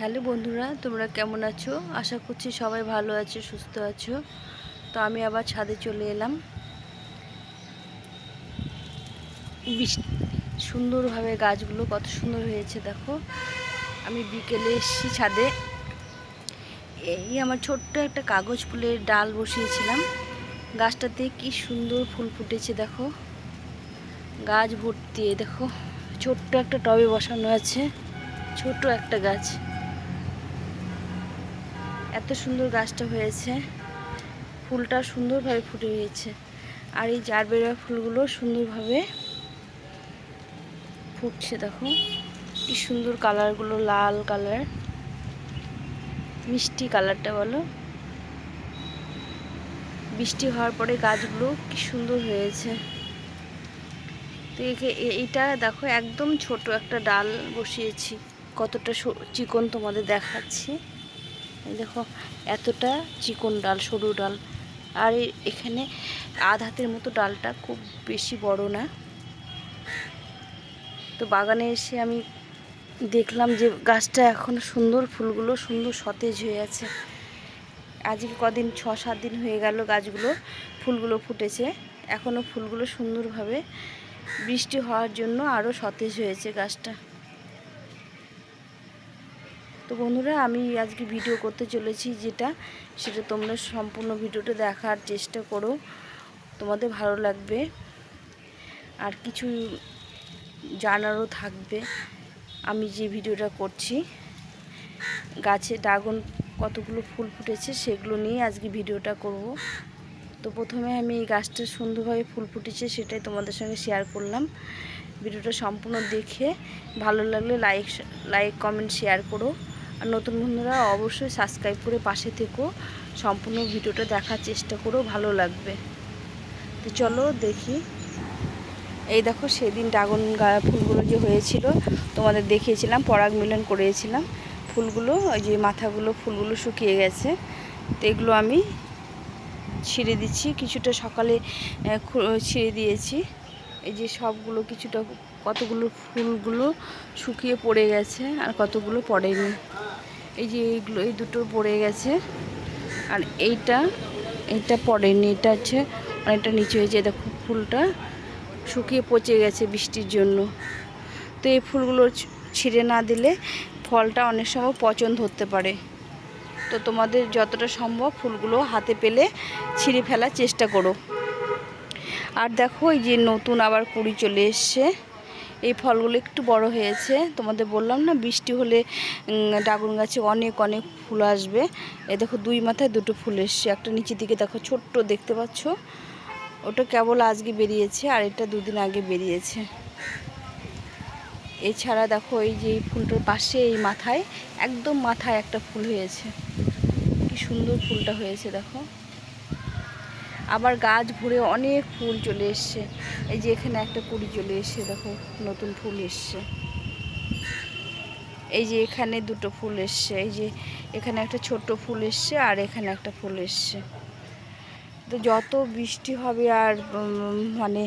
Hello বন্ধুরা, তোমরা কেমন আছো? আশা করছি সবাই ভালো আছো, সুস্থ আছো। তো আমি আবার ছাদে চলে এলাম। সুন্দরভাবে গাছগুলো কত সুন্দর হয়েছে, দেখো। আমি বিকেলে এসেছি ছাদে। এই আমার ছোট্ট একটা কাগজ ফুলের ডাল বসিয়েছিলাম। গাছটাতে কি সুন্দর ফুল ফুটেছে, দেখো। গাছ ভর্তি দেখো। ছোট্ট একটা টবে বসানো আছে। ছোট একটা গাছ। এত সুন্দর গাছটা হয়েছে। ফুলটা সুন্দরভাবে ফুটে গিয়েছে। আর এই জারবেরা ফুলগুলো সুন্দরভাবে ফুটছে, দেখো। কি সুন্দর কালারগুলো, লাল কালার। মিষ্টি কালারটা বলো। বৃষ্টি হওয়ার পরে গাছগুলো কি সুন্দর হয়েছে। তো এইটা দেখো, একদম ছোট একটা ডাল বসিয়েছি। কতটা চিকন তোমাদের দেখাচ্ছি। দেখো, এতটা চিকন ডাল, সরু ডাল। আর এখানে আধ হাতের মতো ডালটা খুব বেশি বড় না। তো বাগানে এসে আমি দেখলাম যে গাছটা এখন সুন্দর, ফুলগুলো সুন্দর সতেজ হয়ে আছে। আজকে কদিন ছ সাত দিন হয়ে গেল গাছগুলো, ফুলগুলো ফুটেছে। এখনও ফুলগুলো সুন্দরভাবে বৃষ্টি হওয়ার জন্য আরও সতেজ হয়েছে গাছটা। তো বন্ধুরা, আমি আজকে ভিডিও করতে চলেছি যেটা, সেটা তোমরা সম্পূর্ণ ভিডিওটা দেখার চেষ্টা করো। তোমাদের ভালো লাগবে। আর কিছু জানারও থাকবে। আমি যে ভিডিওটা করছি, গাছে ড্রাগন কতগুলো ফুল ফুটেছে সেগুলো নিয়ে আজকে ভিডিওটা করব। তো প্রথমে আমি এই গাছটা সুন্দরভাবে ফুল ফুটেছে সেটাই তোমাদের সঙ্গে শেয়ার করলাম। ভিডিওটা সম্পূর্ণ দেখে ভালো লাগলে লাইক লাইক কমেন্ট শেয়ার করো। আর নতুন বন্ধুরা, অবশ্যই সাবস্ক্রাইব করে পাশে থেকো। সম্পূর্ণ ভিডিওটা দেখার চেষ্টা করো, ভালো লাগবে। তো চলো দেখি। এই দেখো সেদিন ড্রাগন ফুলগুলো যে হয়েছিল, তোমাদের দেখিয়েছিলাম, পরাগ মিলন করেছিলাম। ফুলগুলো, ওই যে মাথাগুলো, ফুলগুলো শুকিয়ে গেছে। তো এগুলো আমি ছিঁড়ে দিচ্ছি, কিছুটা সকালে ছিঁড়ে দিয়েছি। এই যে সবগুলো কিছুটা কতগুলো ফুলগুলো শুকিয়ে পড়ে গেছে আর কতগুলো পড়েনি। এই যে এইগুলো, এই দুটো পড়ে গেছে। আর এইটা এইটা পড়েনি, এটা হচ্ছে অনেকটা নিচে হয়েছে। দেখো, ফুলটা শুকিয়ে পচে গেছে বৃষ্টির জন্য। তো এই ফুলগুলো ছিঁড়ে না দিলে ফলটা অনেক সময় পচন ধরতে পারে। তো তোমাদের যতটা সম্ভব ফুলগুলো হাতে পেলে ছিঁড়ে ফেলার চেষ্টা করো। আর দেখো এই যে নতুন আবার কুড়ি চলে এসছে। এই ফলগুলো একটু বড় হয়েছে। তোমাদের বললাম না বৃষ্টি হলে উম, ড্রাগন গাছে অনেক অনেক ফুল আসবে। এ দেখো দুই মাথায় দুটো ফুল এসছে। একটা নিচের দিকে দেখো ছোট্ট দেখতে পাচ্ছ। ওটা কেবল আজকে বেরিয়েছে আর এটা দুদিন আগে বেরিয়েছে। এছাড়া দেখো এই যে ফুলটার পাশে এই মাথায় একদম মাথায় একটা ফুল হয়েছে। কি সুন্দর ফুলটা হয়েছে দেখো। আবার গাছ ভরে অনেক ফুল চলে এসছে। এই যে এখানে একটা কুড়ি চলে এসছে, দেখো, নতুন ফুল এসছে। এই যে এখানে দুটো ফুল এসছে, এই যে এখানে একটা ছোট্ট ফুল এসছে আর এখানে একটা ফুল এসছে। তো যত বৃষ্টি হবে আর মানে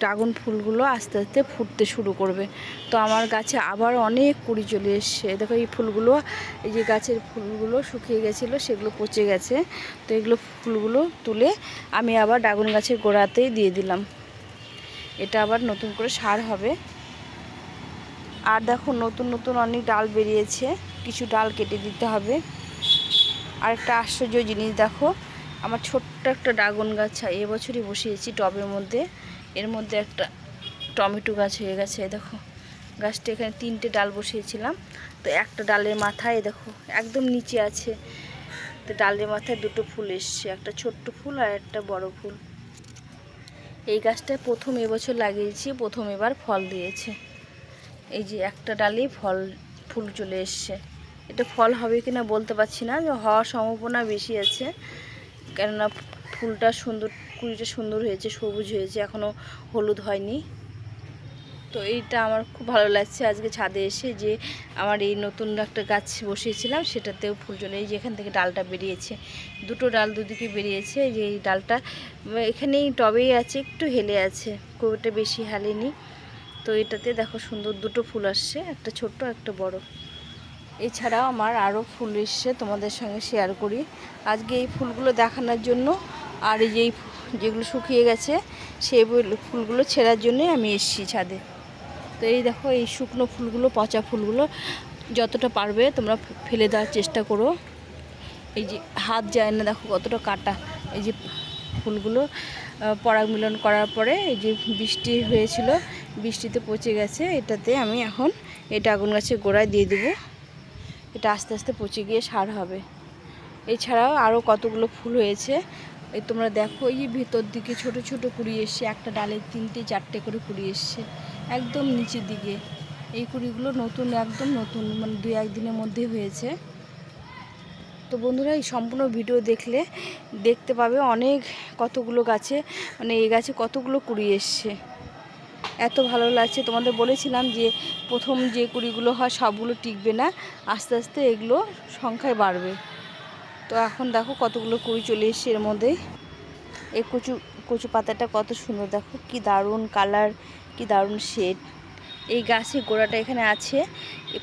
ড্রাগন ফুলগুলো আস্তে আস্তে ফুটতে শুরু করবে। তো আমার গাছে আবার অনেক কুড়ি চলে এসছে। দেখো, এই ফুলগুলো, এই যে গাছের ফুলগুলো শুকিয়ে গেছিল, সেগুলো পচে গেছে। তো এগুলো ফুলগুলো তুলে আমি আবার ড্রাগন গাছের গোড়াতেই দিয়ে দিলাম। এটা আবার নতুন করে সার হবে। আর দেখো, নতুন নতুন অনেক ডাল বেরিয়েছে। কিছু ডাল কেটে দিতে হবে। আর একটা আশ্চর্য জিনিস দেখো আমার ছোট্ট একটা ড্রাগন গাছ এবছরই বসিয়েছি টবের মধ্যে। এর মধ্যে একটা টমেটো গাছ হয়ে গেছে দেখো। গাছটা এখানে তিনটে ডাল বসিয়েছিলাম। তো একটা ডালের মাথায় দেখো, একদম নিচে আছে। তো ডালের মাথায় দুটো ফুল এসছে, একটা ছোট্ট ফুল আর একটা বড় ফুল। এই গাছটা প্রথম এবছর লাগিয়েছি, প্রথম এবার ফল দিয়েছে। এই যে একটা ডালেই ফল, ফুল চলে এসছে। এটা ফল হবে কিনা বলতে পারছি না হওয়ার সম্ভাবনা বেশি আছে। কেননা ফুলটা সুন্দর, কুড়িটা সুন্দর হয়েছে, সবুজ হয়েছে এখনও হলুদ হয়নি। তো এইটা আমার খুব ভালো লাগছে আজকে ছাদে এসে যে আমার এই নতুন একটা গাছ বসিয়েছিলাম, সেটাতেও ফুল চলে এই যে এখান থেকে ডালটা বেরিয়েছে। দুটো ডাল দুদিকে বেরিয়েছে যে এই ডালটা, এখানেই টবেই আছে, একটু হেলে আছে, খুব একটা বেশি হেলেনি। তো এটাতে দেখো সুন্দর দুটো ফুল আসছে, একটা ছোট্ট, একটা বড়। এছাড়াও আমার আরও ফুল এসছে তোমাদের সঙ্গে শেয়ার করি। আজকে এই ফুলগুলো দেখানোর জন্য আর এই যে যেগুলো শুকিয়ে গেছে, সেই ফুলগুলো ছেঁড়ার জন্যই আমি এসেছি ছাদে। তো এই দেখো, এই শুকনো ফুলগুলো, পচা ফুলগুলো যতটা পারবে তোমরা ফেলে দেওয়ার চেষ্টা করো। এই যে হাত যায় না, দেখো কতটা কাটা। এই যে ফুলগুলো পরাগ মিলন করার পরে এই যে বৃষ্টি হয়েছিল, বৃষ্টিতে পচে গেছে, এটাতে আমি এখন এটা আগুন গাছের গোড়ায় দিয়ে দেবো। এটা আস্তে আস্তে পচে গিয়ে সার হবে। এছাড়াও আরও কতগুলো ফুল হয়েছে। এই তোমরা দেখো, এই ভেতর দিকে ছোট ছোট কুড়ি এসছে, একটা ডালে তিনটে, চারটে করে কুড়ি এসছে, একদম নিচের দিকে। এই কুড়িগুলো নতুন, একদম নতুন মানে দু একদিনের মধ্যে হয়েছে। তো বন্ধুরা, এই সম্পূর্ণ ভিডিও দেখলে দেখতে পাবে অনেক কতগুলো গাছে মানে এই গাছে কতগুলো কুড়ি এসছে। এত ভালো লাগছে। তোমাদের বলেছিলাম যে প্রথম যে কুড়িগুলো হয় সবগুলো টিকবে না, আস্তে আস্তে এগুলো সংখ্যায় বাড়বে। তো এখন দেখো কতগুলো কুড়ি চলে এসছে এর মধ্যে। এই কচু কচু পাতাটা কত সুন্দর, দেখো কি দারুণ কালার কি দারুণ শেড এই গাছের গোড়াটা এখানে আছে।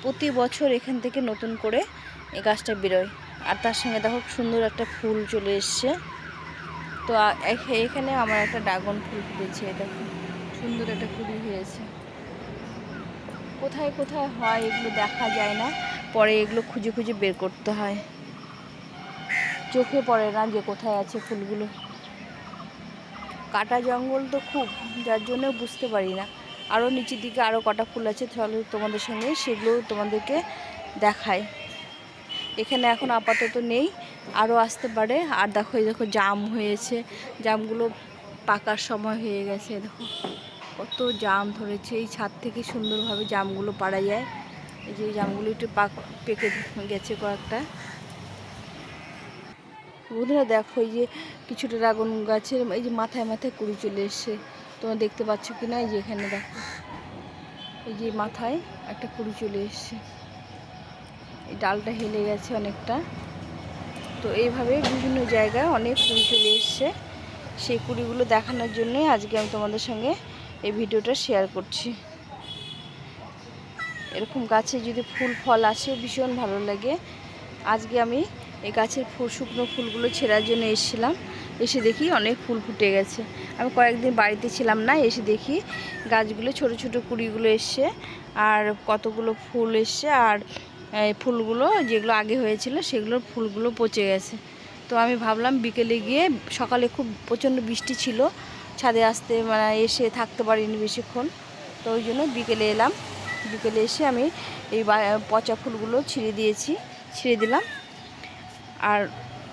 প্রতি বছর এখান থেকে নতুন করে এই গাছটা বেরোয়। আর তার সঙ্গে দেখো সুন্দর একটা ফুল চলে এসছে। তো এখানে আমার একটা ড্রাগন ফুল ফুটেছে, দেখো। সুন্দর একটা কুড়ি হয়েছে। কোথায় কোথায় হয় এগুলো দেখা যায় না, পরে এগুলো খুঁজে খুঁজে বের করতে হয়। চোখে পড়ে না যে কোথায় আছে ফুলগুলো। কাটা জঙ্গল তো খুব, যার জন্য বুঝতে পারি না। আরও নিচের দিকে আরও কটা ফুল আছে, তাহলে তোমাদের সঙ্গে সেগুলো তোমাদেরকে দেখায় এখানে এখন আপাতত নেই আরও আসতে পারে। আর দেখো দেখো, জাম হয়েছে। জামগুলো পাকার সময় হয়ে গেছে, দেখো। কত জাম ধরেছে, এই ছাদ থেকে সুন্দরভাবে জামগুলো পাড়া যায়। এই যে জামগুলো একটু পাক, পেকে গেছে কয়েকটা। বন্ধুরা দেখো, এই যে কিছুটা ড্রাগন গাছের, এই যে মাথায় মাথায় কুড়ি চলে এসছে। তোমরা দেখতে পাচ্ছ কি না এই যে এখানে দেখো। এই যে মাথায় একটা কুড়ি চলে এসছে। এই ডালটা হেলে গেছে অনেকটা। তো এইভাবে বিভিন্ন জায়গায় অনেক কুড়ি চলে এসছে। সেই কুড়িগুলো দেখানোর জন্যই আজকে আমি তোমাদের সঙ্গে এই ভিডিওটা শেয়ার করছি। এরকম গাছে যদি ফুল, ফল আসে, ভীষণ ভালো লাগে। আজকে আমি এই গাছের ফুল, শুকনো ফুলগুলো ছেঁড়ার জন্য এসেছিলাম। এসে দেখি অনেক ফুল ফুটে গেছে। আমি কয়েকদিন বাড়িতে ছিলাম না, এসে দেখি গাছগুলো, ছোট ছোট কুড়িগুলো এসছে আর কতগুলো ফুল এসছে আর ফুলগুলো যেগুলো আগে হয়েছিল সেগুলোর ফুলগুলো পচে গেছে। তো আমি ভাবলাম বিকেলে গিয়ে সকালে খুব প্রচণ্ড বৃষ্টি ছিল, ছাদে আসতে মানে এসে থাকতে পারিনি বেশিক্ষণ, তো ওই জন্য বিকেলে এলাম। বিকেলে এসে আমি এই পচা ফুলগুলো ছিঁড়ে দিয়েছি, ছিঁড়ে দিলাম আর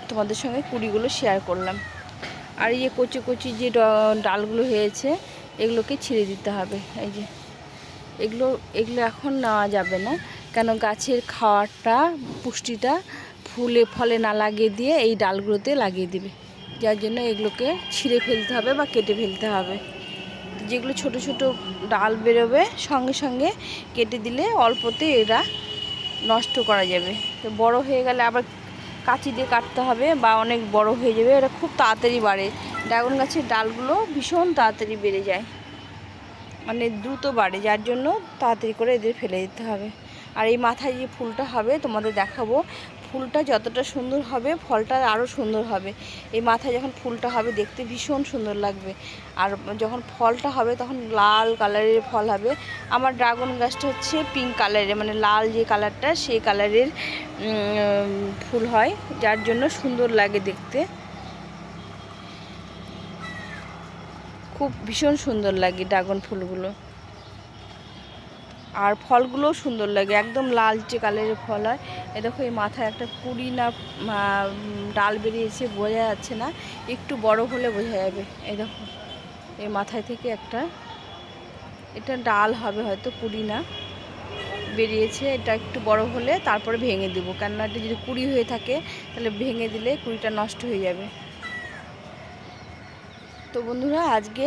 তোমাদের সঙ্গে কুড়িগুলো শেয়ার করলাম। আর এই যে কচি কচি যে ডালগুলো হয়েছে, এগুলোকে ছিঁড়ে দিতে হবে। এই যে, এগুলো এগুলো এখন নেওয়া যাবে না, কেন গাছের খাওয়াটা পুষ্টিটা ফুলে ফলে না লাগিয়ে দিয়ে এই ডালগুলোতে লাগিয়ে দিবে। যার জন্য এগুলোকে ছিঁড়ে ফেলতে হবে বা কেটে ফেলতে হবে। যেগুলো ছোট ছোট ডাল বেরোবে, সঙ্গে সঙ্গে কেটে দিলে অল্পতে এরা নষ্ট করা যাবে। তো বড় হয়ে গেলে আবার কাঁচি দিয়ে কাটতে হবে বা অনেক বড় হয়ে যাবে এটা খুব তাড়াতাড়ি বাড়ে। ড্রাগন গাছের ডালগুলো ভীষণ তাড়াতাড়ি বেড়ে যায়। মানে দ্রুত বাড়ে, যার জন্য তাড়াতাড়ি করে এদের ফেলে দিতে হবে। আর এই মাথায় যে ফুলটা হবে, তোমাদের দেখাবো। ফুলটা যতটা সুন্দর হবে, ফলটা আরও সুন্দর হবে। এই মাথায় যখন ফুলটা হবে, দেখতে ভীষণ সুন্দর লাগবে। আর যখন ফলটা হবে, তখন লাল কালারের ফল হবে। আমার ড্রাগন গাছটা হচ্ছে পিঙ্ক কালারের মানে লাল যে কালারটা সেই কালারের ফুল হয়। যার জন্য সুন্দর লাগে দেখতে। খুব ভীষণ সুন্দর লাগে ড্রাগন ফুলগুলো। আর ফলগুলোও সুন্দর লাগে, একদম লালচে কালারের ফল হয়। এ দেখো, এই মাথায় একটা কুড়ি না ডাল বেরিয়েছে, বোঝা যাচ্ছে না, একটু বড় হলে বোঝা যাবে। এই দেখো, এই মাথায় থেকে একটা, এটা ডাল হবে হয়তো, কুড়ি না, বেরিয়েছে, এটা একটু বড় হলে তারপরে ভেঙে দেবো। কেননা এটা যদি কুড়ি হয়ে থাকে, তাহলে ভেঙে দিলে কুড়িটা নষ্ট হয়ে যাবে। তো বন্ধুরা, আজকে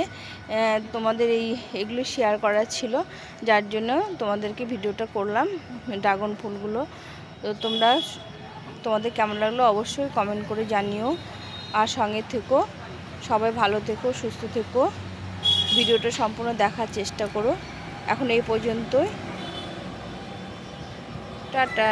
তোমাদের এই এগুলো শেয়ার করার ছিল। যার জন্য তোমাদেরকে ভিডিওটা করলাম, ড্রাগন ফুলগুলো। তো তোমরা তোমাদের কেমন লাগল অবশ্যই কমেন্ট করে জানিও। আর সঙ্গে থেকো, সবাই ভালো থেকো, সুস্থ থেকো। ভিডিওটা সম্পূর্ণ দেখার চেষ্টা করো। এখন এই পর্যন্তই। টাটা।